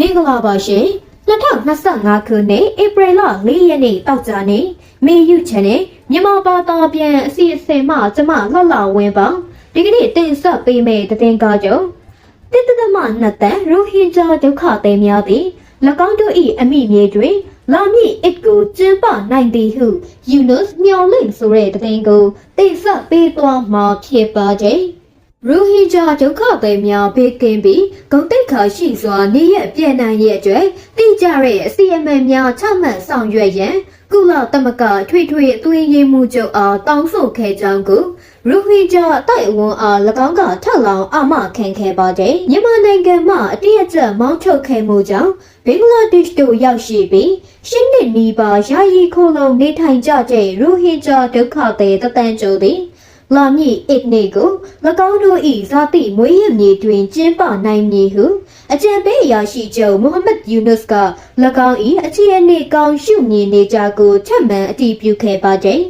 မင်္ဂလာပါရှင်2025ခုနှစ်ဧပြီလ4ရက်နေ့တောက်ကြနေ့မေယူချန်နဲ့မြန်မာဘာသာပြန်အစီအစဉ်မှကျမလှလှဝင်းပါဒီကနေ့တင်ဆက်ပေးမယ့်သတင်းကားကြောင့်တစ်တသမနှစ်တန်ရိုဟင်ဂျာဒုက္ခသည်များသည်၎င်းတို့၏အမိမြေတွင်လာမည့်အစ်ကိုကျင်းပနိုင်သည်ဟုယူနုစ်မျှော်လင့်ဆိုတဲ့သတင်းကိုတင်ဆက်ပေးသွားမှာဖြစ်ပါခြင်း ရူဟီဂျာဒုက္ခသည်များဘေးကင်းပြီးဂုံတိတ်ခါရှိစွာနေရပြည်နိုင်ရဲ့အတွက်တိကျတဲ့အစီအမံများချမှတ်ဆောင်ရွက်ရန်ကုလသမဂ္ဂထွေထွေအသွင်ရေးမှုချုပ်အားတောင်းဆိုခဲ့ကြောင်းကိုရူဟီဂျာအတိုက်အဝန်အား၎င်းကထပ်လောင်အမခံခဲ့ပါတဲ့မြန်မာနိုင်ငံမှာအတည့်အကျပ်မောင်းထုတ်ခဲ့မှုကြောင့်ဘင်္ဂလားဒေ့ရှ်တို့ရောက်ရှိပြီးရှင်းနှစ်နီးပါးယာယီခိုးလုံနေထိုင်ကြတဲ့ရူဟီဂျာဒုက္ခသည်တသန်းကျော်သည် လာမည့်အစ်နေကို၎င်းတို့၏ဇာတိမွေးရမြေတွင်ကျင်းပနိုင်မည်ဟုအကြံပေးအရာရှိချုပ်မိုဟမ္မဒ်ယူနုစ်က၎င်း၏အခြေအနေကောင်းရှုမြင်နေကြကိုထပ်မံအတည်ပြုခဲ့ပါသည်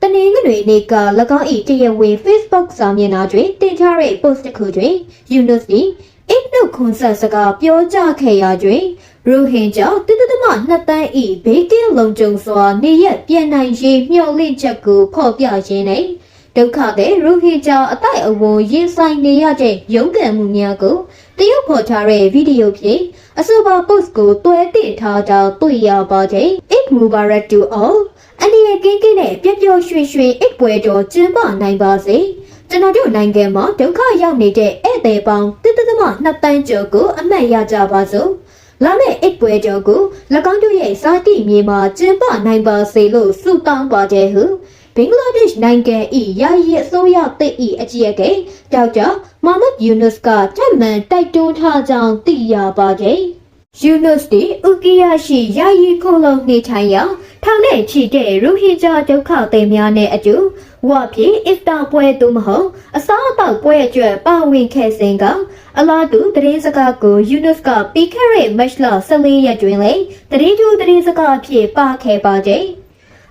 တနင်္ဂနွေနေ့က၎င်း၏တရားဝင် Facebook စာမျက်နှာတွင်တင်ထားတဲ့ post တစ်ခုတွင်ယူနုစ်သည်အစ်နှုတ်ခွန်ဆက်စကားပြောကြားခဲ့ရာတွင်ရိုဟင်ဂျာတတတမနှစ်တန်း၏ဘေးကင်းလုံခြုံစွာနေရပြန်နိုင်ရေးမျှော်လင့်ချက်ကိုဖော်ပြရင်းနဲ့ ဒုက္ခတဲ့ရူဟီဂျာအတိုက်အဝန်ရင်ဆိုင်နေရတဲ့ရုန်းကန်မှုများကိုတရုတ်ဖော်ထားတဲ့ဗီဒီယိုဖြင့်အဆိုပါ post ကိုတွဲတင်ထားတာတွေ့ရပါတယ်။ Eid Mubarak to all အနေနဲ့ကင်းကင်းနဲ့ပျော်ပျော်ရွှင်ရွှင် Eid ပွဲတော်ကျင်းပနိုင်ပါစေ။ကျွန်တော်တို့နိုင်ငံမှာဒုက္ခရောက်နေတဲ့ဧည့်သည်ပေါင်းတစ်သက်သမနှစ်တန်းကျော်ကိုအမှတ်ရကြပါစို့။လာမယ့်အိတ်ပွဲတော်ကို၎င်းတို့ရဲ့စာတိမြေမှာကျင်းပနိုင်ပါစေလို့ဆုတောင်းပါတယ်ဟု ဘင်္ဂလားဒေ့ရှ်နိုင်ငံ၏ယာယီအစိုးရသစ်၏အကြီးအကဲဒေါက်တာမိုဟမ္မဒ်ယူနုစ်ကထပ်မံတိုက်တွန်းထားကြောင်းသိရပါတယ်။ယူနုစ်တီဥကီယာရှိယာယီခုံလုံးနေထိုင်ရာထောင်နဲ့ချီတဲ့ရူဟီဂျာဒုက္ခသည်များနဲ့အတူဝါဖြင့်အစ်တာပွဲသို့မဟုတ်အစားအသောက်ပွဲအတွက်ပါဝင်ခဲ့စဉ်ကအလားတူသတင်းစကားကိုယူနုစ်ကပြီးခဲ့တဲ့မတ်လ14ရက်တွင်လည်းသတင်းတူသတင်းစကားဖြစ်ပါခဲ့ပါတဲ့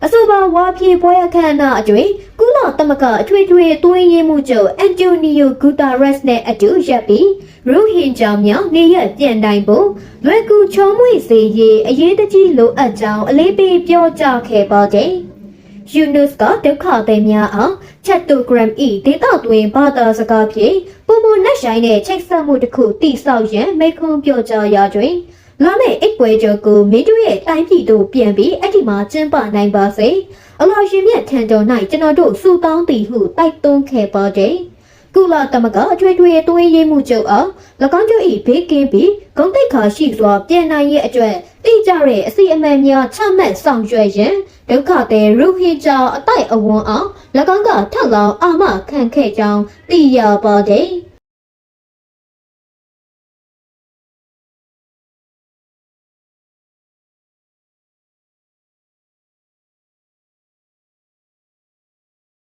အဆိုပါဝါပြေပွဲအခမ်းအနားအတွင်းကုလသမဂ္ဂအထွေထွေသွေးရေးမှုချုပ်အန်တိုနီယိုဂူတာရက်စ်နဲ့အတူရပ်ပြီးရူဟင်ဂျာများနေရပြန်နိုင်ဖို့လွယ်ကူချုံမွေစေရေးအရေးတကြီးလိုအပ်ကြောင်းအလေးပေးပြောကြားခဲ့ပါတယ်။ယူနုစ်ကဒုက္ခသည်များအားချက်တိုဂရမ်ဤဒေတာတွင်ဘာသာစကားဖြင့်ပုံမနှက်ဆိုင်တဲ့ချိတ်ဆက်မှုတစ်ခုတိဆောက်ရန်မိခွန်းပြောကြားရာတွင် လာမယ့်အိတ်ပွဲကျော်ကိုမင်းတို့ရဲ့တိုင်းပြည်သို့ပြန်ပြီးအဲ့ဒီမှာကျင်းပနိုင်ပါစေအလောရှင်မြတ်ထံတော်၌ကျွန်တော်တို့ဆုတောင်းသည်ဟုတိုက်တွန်းခဲ့ပါတယ်ကုလသမဂ္ဂအထွေထွေအတွင်းရေးမှုချုပ်အား၎င်းတို့၏ဘေးကင်းပြီးဂုံတိတ်ခါရှိစွာပြန်နိုင်ရဲ့အတွက်တိကျတဲ့အစီအမံများချမှတ်ဆောင်ရွက်ရန်ဒုက္ခသည်ရူဟီဂျာအတိုက်အဝန်အောင်၎င်းကထပ်လောင်အာမခံခဲ့ကြောင်းသိရပါတယ်